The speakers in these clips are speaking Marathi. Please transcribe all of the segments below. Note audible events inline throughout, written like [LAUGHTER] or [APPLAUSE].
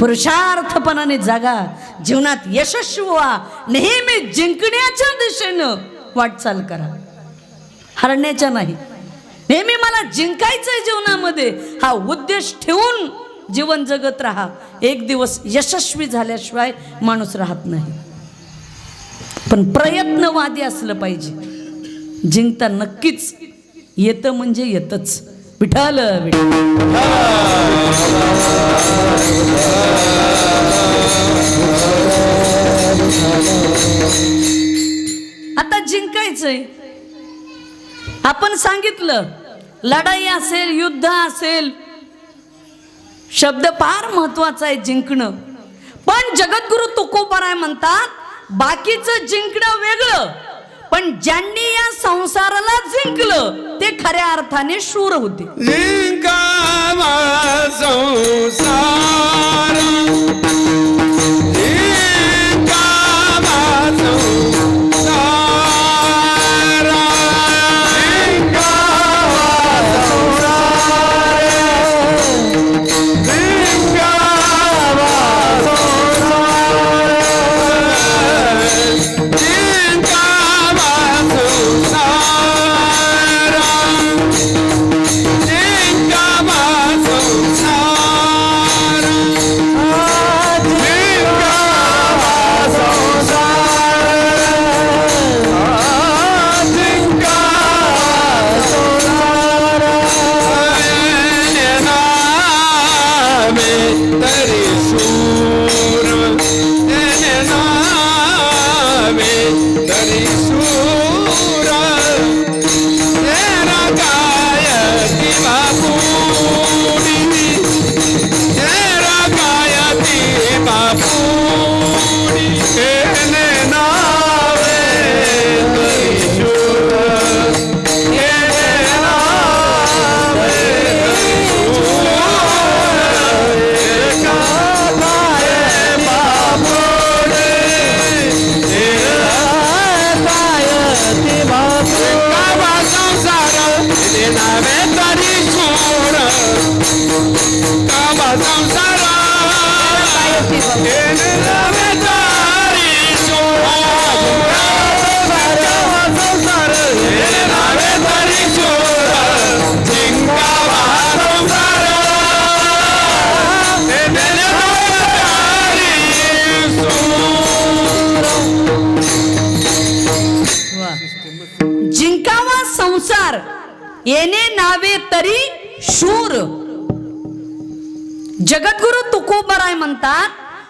पुरुषार्थपणाने जागा जीवनात यशस्वी व्हा. नेहमी जिंकण्याच्या दिशेनं वाटचाल करा. हरण्याच्या नाही. नेहमी मला जिंकायचंय जीवनामध्ये. हा उद्देश ठेवून जीवन जगत राहा. एक दिवस यशस्वी झाल्याशिवाय माणूस राहत नाही. पण प्रयत्नवादी असलं पाहिजे. जिंकता नक्कीच येतं म्हणजे येतच. विठाल आता जिंकायचंय. आपण सांगितलं लढाई असेल युद्ध असेल. शब्द फार महत्त्वाचा आहे जिंकणं. पण जगद्गुरु तुकोबराय म्हणतात बाकीचं जिंकणं वेगळं. पण ज्यांनी या संसाराला जिंकलं ते खऱ्या अर्थाने शूर होते. जिंका संसार.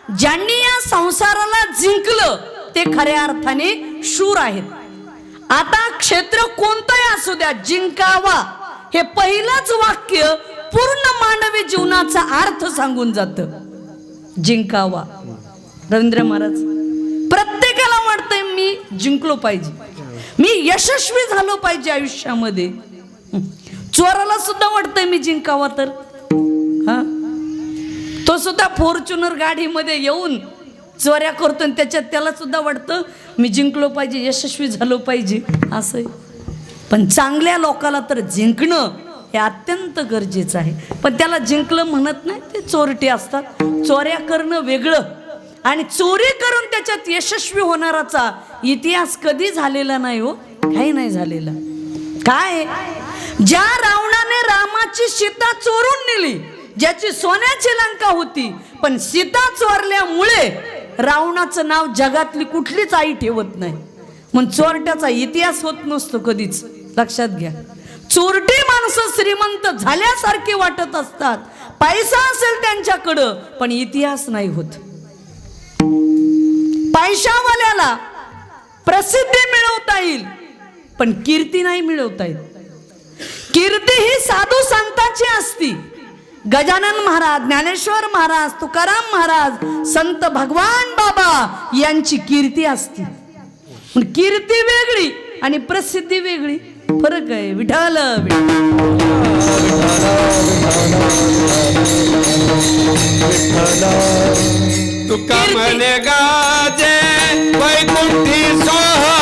ज्यांनी या संसाराला जिंकलं ते खऱ्या अर्थाने शूर आहेत. आता क्षेत्र कोणतंही असू द्या जिंकावा हे पहिलंच वाक्य पूर्ण मानवी जीवनाचा अर्थ सांगून जात. जिंकावा. रवींद्र महाराज प्रत्येकाला वाटतंय मी जिंकलो पाहिजे. मी यशस्वी झालो पाहिजे आयुष्यामध्ये. चोराला सुद्धा वाटतंय मी जिंकावा तर. तो सुद्धा फॉर्च्युनर गाडीमध्ये येऊन चोऱ्या करतो आणि त्याच्यात त्याला सुद्धा वाटतं मी जिंकलो पाहिजे यशस्वी झालो पाहिजे. असं आहे. पण चांगल्या लोकाला तर जिंकणं हे अत्यंत गरजेचं आहे. पण त्याला जिंकलं म्हणत नाही ते चोरटे असतात. चोऱ्या करणं वेगळं आणि चोरी करून त्याच्यात यशस्वी होणाराचा इतिहास कधी झालेला नाही हो काही नाही झालेला. काय? ज्या रावणाने रामाची सीता चोरून नेली ज्याची सोन्याची लंका होती पण सीता चोरल्यामुळे रावणाचं नाव जगातली कुठलीच आई ठेवत नाही. मग चोरट्याचा इतिहास होत नसतो कधीच. लक्षात घ्या. चोरटी माणसं श्रीमंत झाल्यासारखे वाटत असतात. पैसा असेल त्यांच्याकडं पण इतिहास नाही होत. पैशावाल्याला प्रसिद्धी मिळवता येईल पण कीर्ती नाही मिळवता येईल कीर्ती ही साधू संतांची असती. गजानन महाराज ज्ञानेश्वर महाराज तुकाराम महाराज संत भगवान बाबा यांची कीर्ती असती. पण कीर्ती वेगळी आणि प्रसिद्धी वेगळी. फरक आहे. विठाल तुका म्हणे गाजे? वैकुंठी सोहळा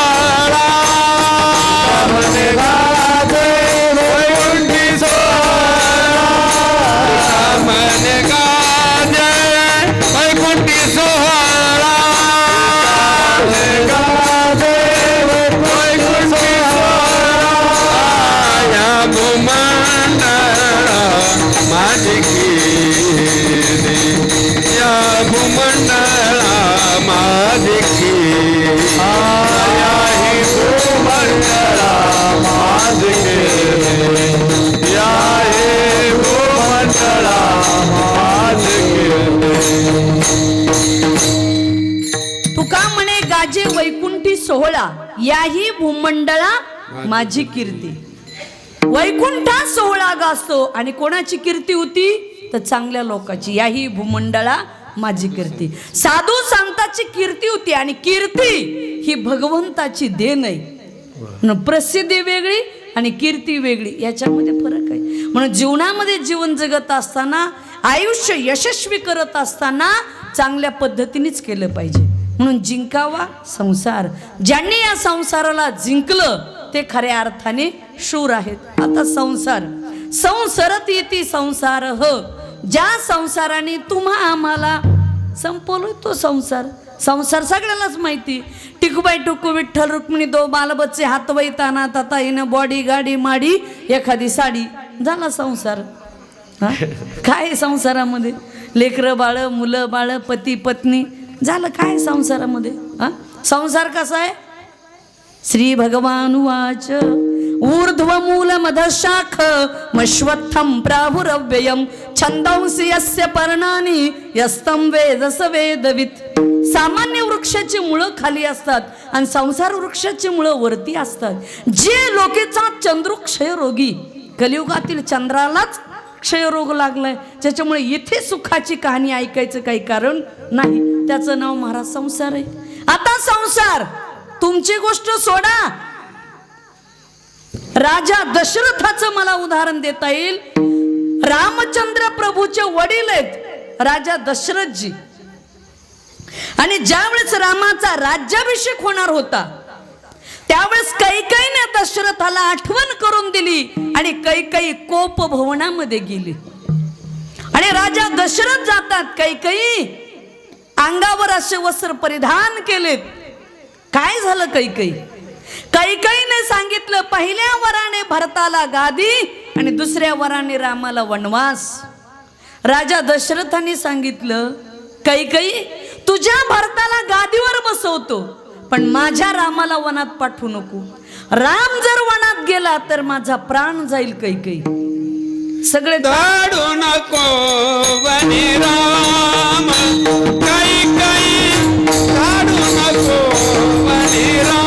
सोहळा याही भूमंडळा माझी कीर्ती. वैकुंठा सोहळा गाजतो. आणि कोणाची कीर्ती होती? तर चांगल्या लोकांची. याही भूमंडळा माझी कीर्ती. साधू संताची कीर्ती होती आणि कीर्ती ही भगवंताची देण आहे. प्रसिद्धी वेगळी आणि कीर्ती वेगळी. याच्यामध्ये फरक आहे. म्हणून जीवनामध्ये जीवन जगत असताना आयुष्य यशस्वी करत असताना चांगल्या पद्धतीनेच केलं पाहिजे. म्हणून जिंकावा संसार. ज्यांनी या संसाराला जिंकलं ते खऱ्या अर्थाने शूर आहेत. आता संसार. संसरत येते संसार ह. ज्या संसाराने तुम्हा आम्हाला संपवलं तो संसार. संसार सगळ्यालाच माहिती. टिकूबाई टुकू विठ्ठल रुक्मिणी दो बालबच्चे हातवई ताना ताता येणं बॉडी गाडी माडी एखादी साडी. झाला संसार. काय संसारामध्ये? लेकरं बाळ मुलं बाळ पती पत्नी. झालं काय संसारामध्ये? हा? संसार कसा आहे? श्री भगवान उवाच. ऊर्ध्वमूल मधशाख मश्वत्थम प्राहुरव्ययम। छंदंसी यस्य पर्णानी यस्तम वेदस वेदवित। सामान्य वृक्षाची मुळं खाली असतात आणि संसार वृक्षाची मुळं वरती असतात. जे लोकेचा चंद्रू क्षयरोगी कलियुगातील चंद्रालाच क्षयरोग लागलाय त्याच्यामुळे इथे सुखाची कहाणी ऐकायचं काही कारण नाही. त्याचं नाव महाराज संसार आहे. आता संसार तुमची गोष्ट सोडा. राजा दशरथाचं मला उदाहरण देता येईल. रामचंद्र प्रभूचे वडील आहेत राजा दशरथजी. आणि ज्यावेळेस रामाचा राज्याभिषेक होणार होता त्यावेळेस कैकईने दशरथाला आठवण करून दिली आणि कैकई कोप भवनामध्ये गेली. आणि राजा दशरथ जातात. कैकई अंगावर असे वस्त्र परिधान केलेत. काय झालं कैकई? कैकईने सांगितलं पहिल्या वराने भरताला गादी आणि दुसऱ्या वराने रामाला वनवास. राजा दशरथाने सांगितलं कैकई तुझ्या भरताला गादीवर बसवतो. पण माझ्या रामाला वनात पाठवू नको. राम जर वनात गेला तर माझा प्राण जाईल कैकई. सगळे धाडू नको राम. काही काही धाडू नको राम.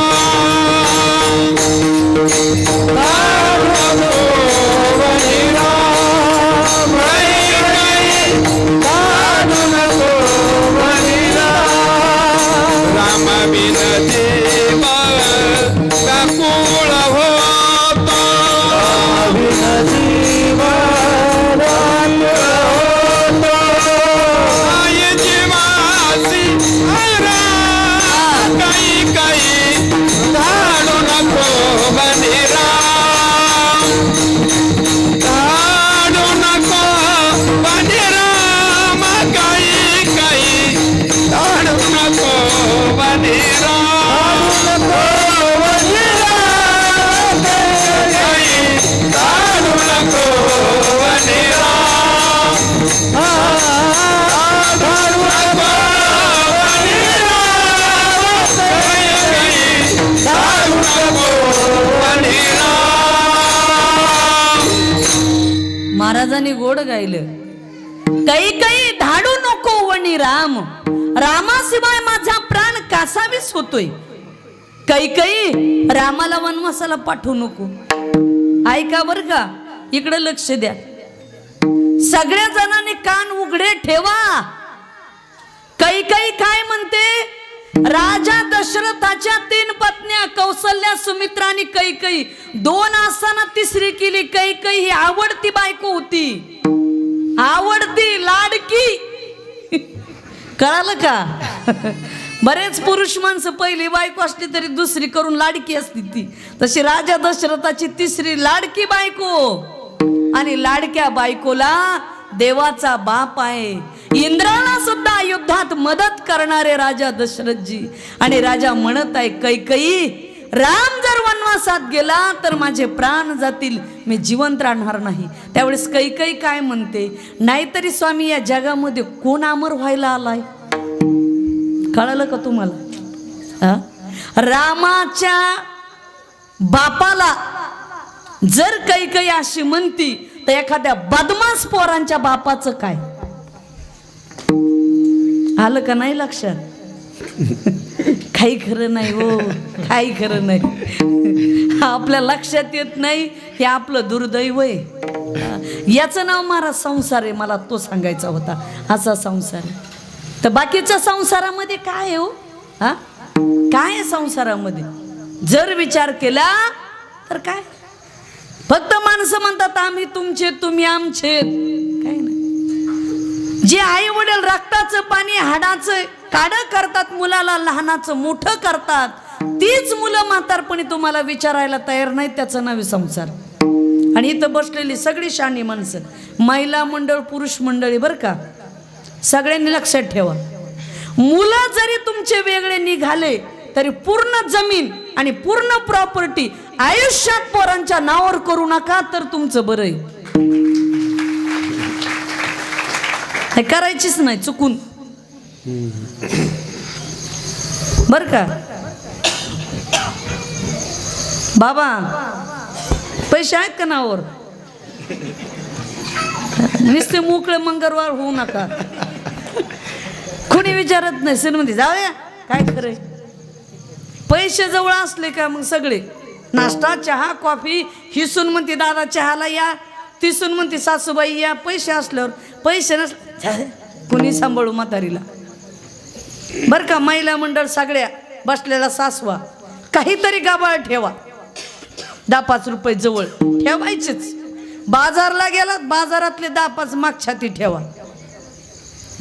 महाराजांनी गोड गायलं. काही काही धाडू नको वणी राम. रामाशिवाय माझा प्राण कासावीस होतोय. काही काही रामाला वनवासाला पाठवू नको. ऐका बर का इकडे लक्ष द्या. सगळ्या जणांनी कान उघडे ठेवा. काही काही काय म्हणते? राजा दशरथाच्या तीन पत्न्या कौसल्या सुमित्रा आणि कैकई दोन असताना तिसरी केली. कैकई ही आवडती बायको होती. आवडती लाडकी. कळालं का? बरेच पुरुष माणसं पहिली बायको असली तरी दुसरी करून लाडकी असती ती. तशी राजा दशरथाची तिसरी लाडकी बायको. आणि लाडक्या बायकोला देवाचा बाप आहे. इंद्राला सुद्धा युद्धात मदत करणारे राजा दशरथजी आणि राजा म्हणत आहे कैकई राम जर वनवासात गेला तर माझे प्राण जातील मी जिवंत राहणार नाही. त्यावेळेस कैकई काय म्हणते नाहीतरी स्वामी या जगामध्ये कोण अमर व्हायला आलाय? कळालं का तुम्हाला? रामाच्या बापाला जर काही काही अशी म्हणती तर एखाद्या बदमास पोरांच्या बापाचं काय? आलं का नाही लक्षात? काही खरं नाही हो काही खरं नाही. आपल्या लक्षात येत नाही हे आपलं दुर्दैव आहे. याचं नाव महाराज संसार आहे मला तो सांगायचा होता. असा संसार आहे. तर बाकीच्या संसारामध्ये काय आहे हो? हा? काय आहे संसारामध्ये? जर विचार केला तर काय? फक्त माणसं म्हणतात आम्ही तुमचे तुम्ही आमचे. जे आई वडील रक्ताचं पाणी हाडाचं काड करतात मुलाला लहानाचं मोठं करतात तीच मुलं म्हातारपणी तुम्हाला विचारायला तयार नाही त्याचं नाव संसार. आणि इथं बसलेली सगळी शाणी माणसं महिला मंडळ पुरुष मंडळी बरं का? सगळ्यांनी लक्षात ठेवा. मुलं जरी तुमचे वेगळे निघाले तरी पूर्ण जमीन आणि पूर्ण प्रॉपर्टी आयुष्यात पोरांच्या नावावर करू नका तर तुमचं बरं आहे. हे करायचीच नाही चुकून. बर का? बाबा पैसे आहेत का नावर नुसते मोकळे मंगळवार होऊ नका. कुणी विचारत नाही सिनेमध्ये जाऊया. काय खरंय? पैसे जवळ असले का मग सगळे? नाश्ता चहा कॉफी हिसून म्हणते दादा चहाला या. ती सून म्हणते सासूबाई या पैसे असल्यावर पैसे नस कुणी सांभाळू म्हातारीला? बर का महिला मंडळ सगळ्या बसलेला सासवा काहीतरी गाबाळ ठेवा. दहा पाच रुपये जवळ ठेवायचेच. बाजारला गेलात बाजारातले दहा पाच मागछाती ठेवा.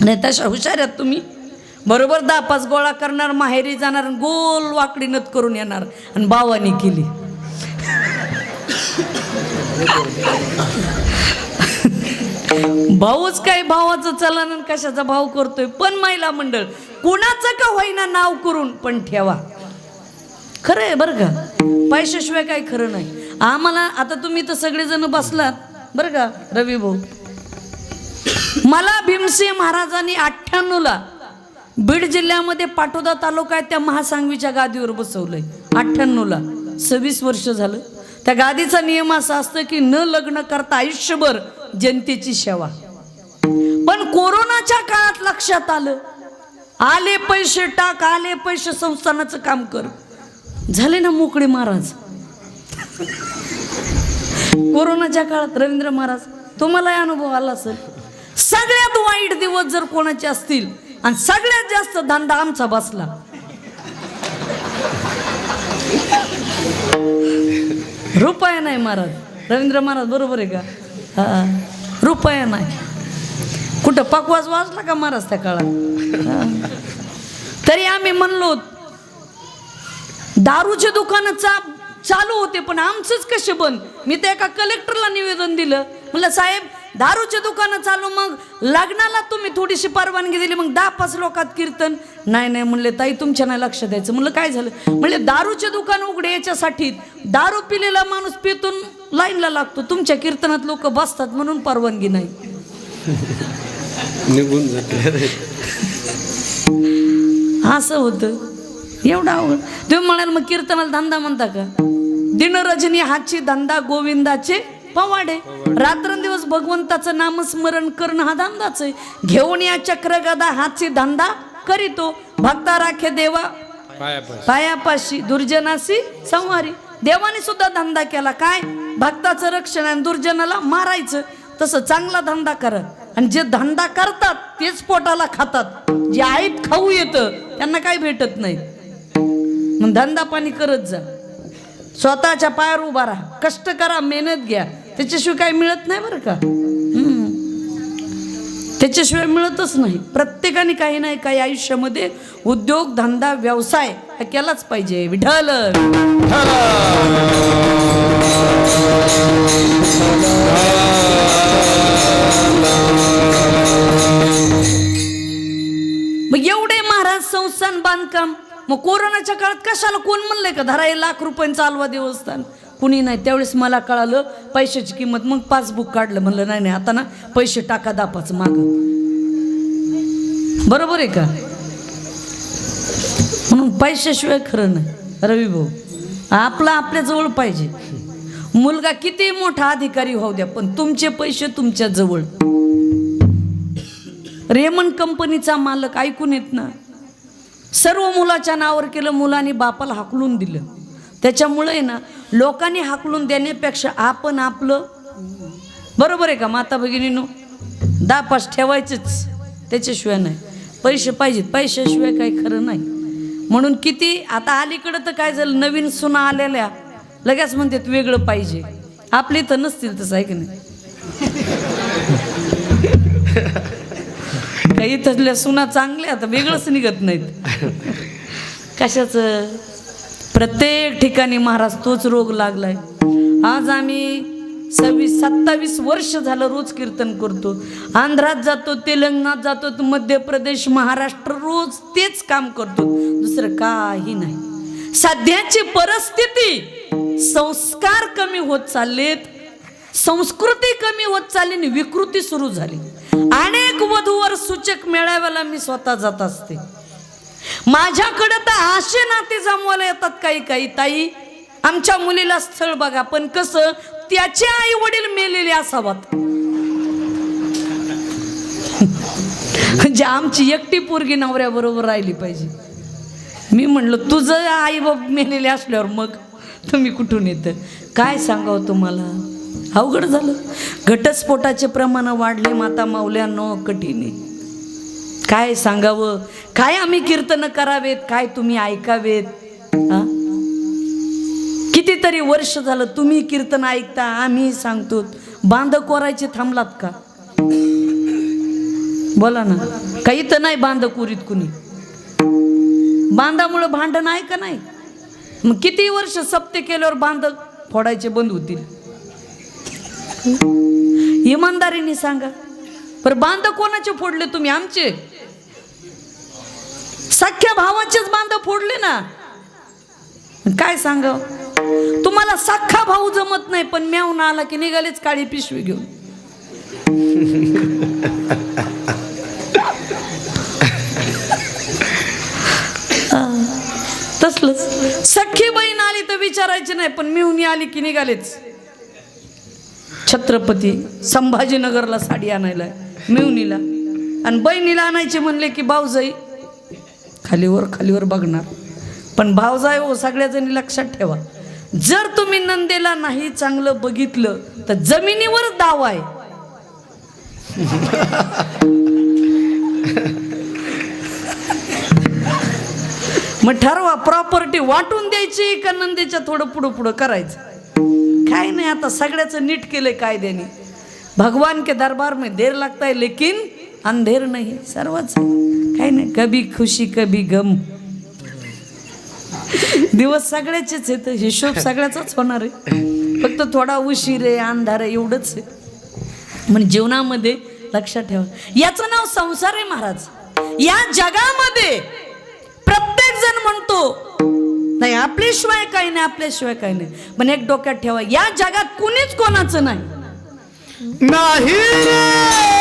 नाही तशा हुशार आहेत तुम्ही. बरोबर दहा पाच गोळा करणार माहेरी जाणार आणि गोल वाकडी नत करून येणार आणि भावानी केली. भाऊच काय भावाचं चलन कशाचा भाव करतोय? पण महिला मंडळ कुणाचं का होईना नाव करून? पण ठेवा. खरं आहे बरं का? पैशाशिवाय काही खरं नाही. आम्हाला आता तुम्ही तर सगळेजण बसलात बरं का रवी भाऊ? मला भीमसिंह महाराजांनी अठ्ठ्याण्णवला बीड जिल्ह्यामध्ये पाटोदा तालुका आहे त्या महासांगवीच्या गादीवर बसवलंय. अठ्ठ्याण्णवला. सव्वीस वर्ष झालं. त्या गादीचा नियम असा असतो की न लग्न करता आयुष्यभर जनतेची सेवा. पण कोरोनाच्या काळात लक्षात आलं आले पैसे टाक आले पैसे संस्थानाचं काम कर. झाले ना मोकळे महाराज? कोरोनाच्या काळात रवींद्र महाराज तुम्हालाही अनुभव आला सर सगळ्यात वाईट दिवस जर कोणाचे असतील आणि सगळ्यात जास्त धंदा आमचा बसला. रुपया नाही महाराज. रवींद्र महाराज बरोबर आहे का? हां रुपया नाही. कुठं पकवास वाजला का महाराज त्या काळात? तरी आम्ही म्हणलो दारूचे दुकानं चा चालू होते पण आमचंच कसे बंद? मी तर एका कलेक्टरला निवेदन दिलं. म्हणलं साहेब दारूचे दुकानं चालू मग लग्नाला तुम्ही थोडीशी परवानगी दिली मग दहा पाच लोकात कीर्तन. नाही नाही म्हणले ताई तुमच्या नाही लक्ष द्यायचं. म्हणलं काय झालं? म्हणले दारूचे दुकान उघडे याच्यासाठी दारू पिलेला माणूस पितून लाईनला लागतो. तुमच्या कीर्तनात लोक बसतात म्हणून परवानगी नाही. निघून असं होतं. एवढं अवघड. तुम्ही म्हणाल मग कीर्तनाला धंदा म्हणता का? दिनरजनी हाची धंदा गोविंदाचे पवाडे. रात्रंदिवस भगवंताचं नामस्मरण करणं हा धंदाच आहे. घेऊन या चक्र गदा हाची धंदा करीतो. भक्ता राखे देवा. पायापाशी दुर्जनाशी संवारी देवाने सुद्धा धंदा केला. काय? भक्ताचं रक्षण आणि दुर्जनाला मारायचं. तसं चांगला धंदा करा. आणि जे धंदा करतात तेच पोटाला खातात. जे आईत खाऊ येतं. त्यांना काही भेटत नाही. मग धंदा पाणी करत जा. स्वतःच्या पायावर उभा राहा. कष्ट करा मेहनत घ्या. त्याच्याशिवाय काही मिळत नाही बरं का. त्याच्याशिवाय मिळतच नाही. प्रत्येकाने काही नाही काही आयुष्यामध्ये उद्योग धंदा व्यवसाय हा केलाच पाहिजे. विठल मग एवढे महाराज संस्थान बांधकाम मग कोरोनाच्या काळात कशाला कोण म्हणलंय का धरा हे लाख रुपयांचा चालवा देवस्थान. कुणी नाही. त्यावेळेस मला कळालं पैशाची किंमत. मग पासबुक काढलं. म्हणलं नाही नाही आता ना पैसे टाका दापाचं माग. बरोबर आहे का? म्हणून पैशाशिवाय खरं नाही. रवी भाऊ आपला आपल्याजवळ पाहिजे. मुलगा किती मोठा अधिकारी होऊ द्या पण तुमचे पैसे तुमच्या जवळ. रेमन कंपनीचा मालक ऐकून येत ना सर्व मुलाच्या नावावर केलं मुलांनी बापाला हाकलून दिलं. त्याच्यामुळे आहे ना लोकांनी हाकलून देण्यापेक्षा आपण आपलं बरोबर आहे का माता भगिनीनो? दापास ठेवायचंच त्याच्याशिवाय नाही. पैसे पाहिजेत पैशाशिवाय काही खरं नाही. म्हणून किती आता अलीकडं तर काय झालं नवीन सुना आलेल्या लगेच म्हणतात वेगळं पाहिजे. आपली तर नसतील तसं आहे की नाही? [LAUGHS] काही तसल्या सुना चांगल्या आता वेगळंच निघत नाहीत. कशाचं? प्रत्येक ठिकाणी महाराज तोच रोग लागलाय. आज आम्ही सव्वीस सत्तावीस वर्ष झालं रोज कीर्तन करतो. आंध्रात जातो तेलंगणात जातो तर मध्य प्रदेश महाराष्ट्र रोज तेच काम करतो. दुसरं काही नाही. सध्याची परिस्थिती संस्कार कमी होत चाललेत संस्कृती कमी होत चालली आणि विकृती सुरू झाली. अनेक वधूवर सूचक मेळाव्याला मी स्वतः जात असते. माझ्याकडं तर असे नाते जमवायला येतात काही काही ताई. आमच्या मुलीला स्थळ बघा पण कसं त्याचे आई वडील मेलेले असावात. म्हणजे आमची एकटी पोरगी नवऱ्याबरोबर राहिली पाहिजे. मी म्हणलं तुझं आई बाप मेलेले असल्यावर मग तुम्ही कुठून येतं? काय सांगावं तुम्हाला? अवघड झालं. घटस्फोटाचे प्रमाण वाढले माता माऊल्यांनो कठीण काय सांगावं? काय आम्ही कीर्तन करावेत? काय तुम्ही ऐकावेत? कितीतरी वर्ष झालं तुम्ही कीर्तन ऐकता आम्ही सांगतो. बांध कोरायचे थांबलात का? बोला ना. काही तर नाही बांध कोरीत कुणी. बांधामुळं भांडण आहे का नाही? मग किती वर्ष सप्ते केल्यावर बांध फोडायचे बंद होतील? इमानदारीने सांगा. पर बांध कोणाचे फोडले तुम्ही? आमचे? सख्या भावाचेच बांध फोडले ना. काय सांग तुम्हाला सख्खा भाऊ जमत नाही पण म्यावून आला की निघालेच काळी पिशवी घेऊन. तसलंच. सख्खी बहीण आली तर विचारायची नाही पण मिळून आली की निघालेच. छत्रपती संभाजीनगरला साडी आणायला मिवनीला आणि बहिणीला आणायचे म्हणले की भाऊजाई खालीवर खालीवर बघणार. पण भावजाय हो सगळ्या जणी लक्षात ठेवा. जर तुम्ही नंदेला नाही चांगलं बघितलं तर जमिनीवर दाव आहे. मग ठरवा प्रॉपर्टी वाटून द्यायची का नंदेच्या थोडं पुढं पुढं करायचं? काय नाही आता सगळ्याचं नीट केलंय कायद्याने. भगवान के दरबार में देर लागताय लेकिन अंधेर नाही सर्वच काय नाही. कभी खुशी कभी गम. दिवस सगळ्याचेच आहेत हिशोब सगळ्याचाच होणार आहे. फक्त थोडा उशीर आहे अंधार आहे एवढंच आहे. म्हणजे जीवनामध्ये लक्षात ठेवा. याचं नाव संसार आहे महाराज. या जगामध्ये प्रत्येक जण म्हणतो नाही आपल्याशिवाय काही नाही आपल्याशिवाय काही नाही. पण एक डोक्यात ठेवा या जगात कुणीच कोणाचं नाही. नाही नाही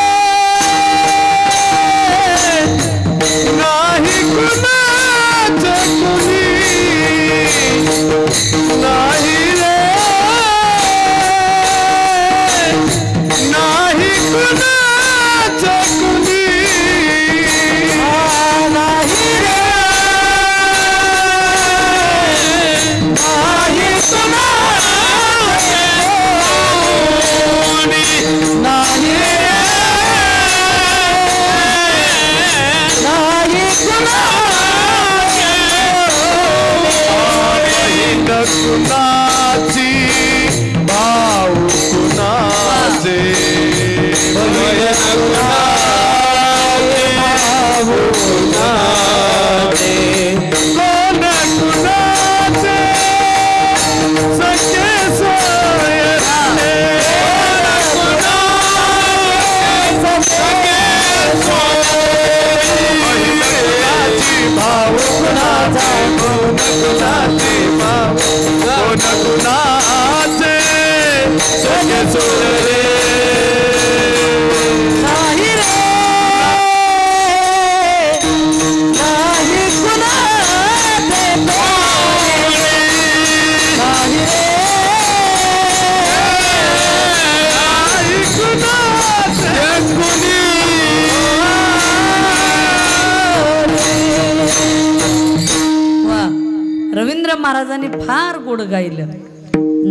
महाराजांनी फार गोड गायलं.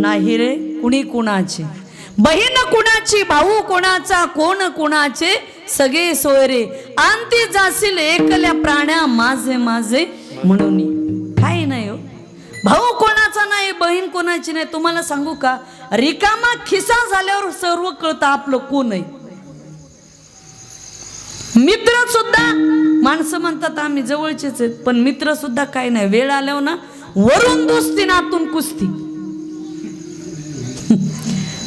नाही रे कुणी कुणाचे? बहीण कुणाची भाऊ कोणाचा कोण कुणाचे? सगळे सोयरे अंती जाशील एकल्या प्राण्या माझे माझे म्हणून. काय नाही हो. भाऊ कोणाचा नाही बहीण कोणाची नाही. तुम्हाला सांगू का? रिकामा खिसा झाल्यावर सर्व कळतं आपलं कोण आहे. मित्र सुद्धा माणसं म्हणतात आम्ही जवळचेच आहेत पण मित्र सुद्धा काय नाही. वेळ आल्यावर ना वरून दुसती ना आतून कुस्ती.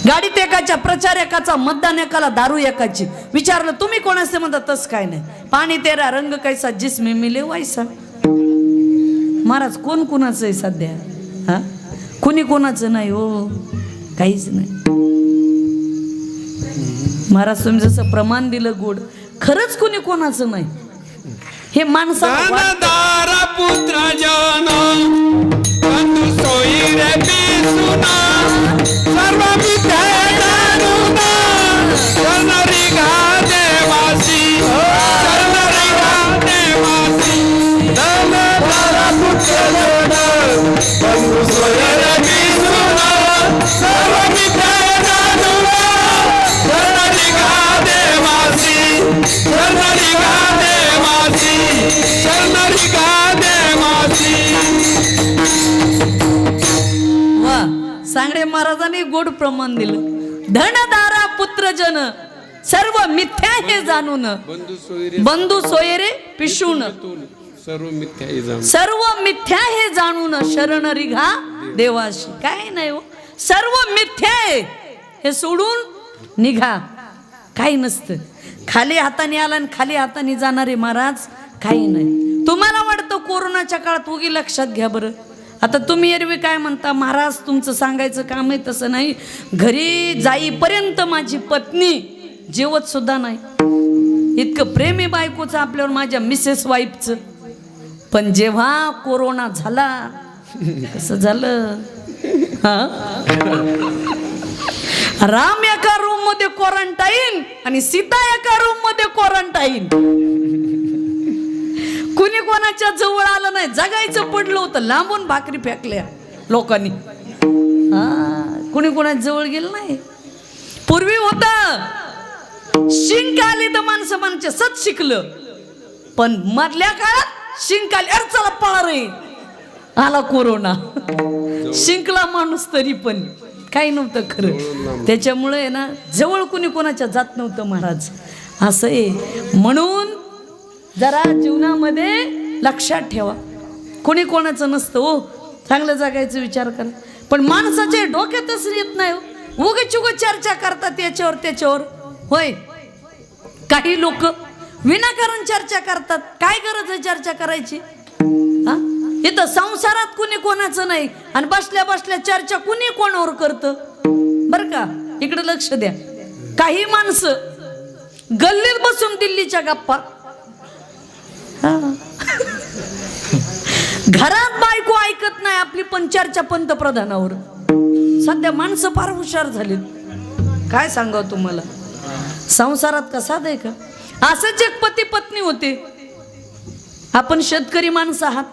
गाडीत एकाच्या प्रचार एकाचा मतदान एकाला दारू एकाची. विचारलं तुम्ही कोणाचे? म्हणतात तस काय नाही. पाणी तेरा रंग कैसा जिसमे मिले वायसा महाराज कोण कोणाचं आहे सध्या? हा? कुणी कोणाचं नाही हो. काहीच नाही. महाराज तुम्ही जसं प्रमाण दिलं गोड खरंच कुणी कोणाचं नाही. हे माणसाला वाट- दारा पुत्र जन बंधु सोयी रे पिसुना सर्व विद्या महाराजांनी गोड प्रमाण दिलं. धनदारा पुत्र जन सर्व मिथ्या हे जाणून. बंधू सोयरे पिशून. सर्व मिथ्या इजाम सर्व मिथ्या हे जाणून शरण रिघा देवाशी. काय नाही हो. सर्व मिथ्या हे सोडून निघा. काही नसतं. खाली हाताने आला आणि खाली हाताने जाणारे महाराज काही नाही. तुम्हाला वाटतं कोरोनाच्या काळात उगी लक्षात घ्या बरं. आता तुम्ही एरवी काय म्हणता? महाराज तुमचं सांगायचं काम आहे तसं नाही. घरी जाईपर्यंत माझी पत्नी जेवत सुद्धा नाही. इतकं प्रेम आहे बायकोचं आपल्यावर माझ्या मिसेस वाईफचं पण जेव्हा कोरोना झाला कसं झालं? राम एका रूममध्ये क्वारंटाईन आणि सीता एका रूममध्ये क्वारंटाईन कुणी कोणाच्या जवळ आलं नाही. जगायचं पडलं होतं. लांबून भाकरी फेकल्या लोकांनी. हा कुणी कोणाच्या जवळ गेलं नाही. पूर्वी होत. शिंक आली तर माणसं माणसे सत शिकलं. पण मधल्या काळात शिंक आली. अरे चला पळा रे. आला कोरोना. शिंकला माणूस तरी पण. काही नव्हतं खरं. त्याच्यामुळे आहे ना जवळ कुणी कोणाच्या जात नव्हतं महाराज. असं आहे. म्हणून जरा जीवनामध्ये लक्षात ठेवा. कोणी कोणाचं नसतं हो. चांगलं जगायचं विचार करा. पण माणसाच्या डोक्यातच येत नाही हो. उग चुग चर्चा करतात याच्यावर त्याच्यावर. होय. काही लोक विनाकारण चर्चा करतात. काय गरज आहे चर्चा करायची? हा? इथं संसारात कुणी कोणाचं नाही. आणि बसल्या बसल्या चर्चा कुणी कोणावर करतं? बर का? इकडे लक्ष द्या. काही माणसं गल्लीत बसून दिल्लीच्या गप्पा घरात बायको ऐकत नाही आपली पंचारच्या पंतप्रधानावर. सध्या माणसं फार हुशार झालीत. काय सांगाव तुम्हाला? संसारात कसा दे का? असंच एक पती पत्नी होते. आपण शेतकरी माणसं आहात.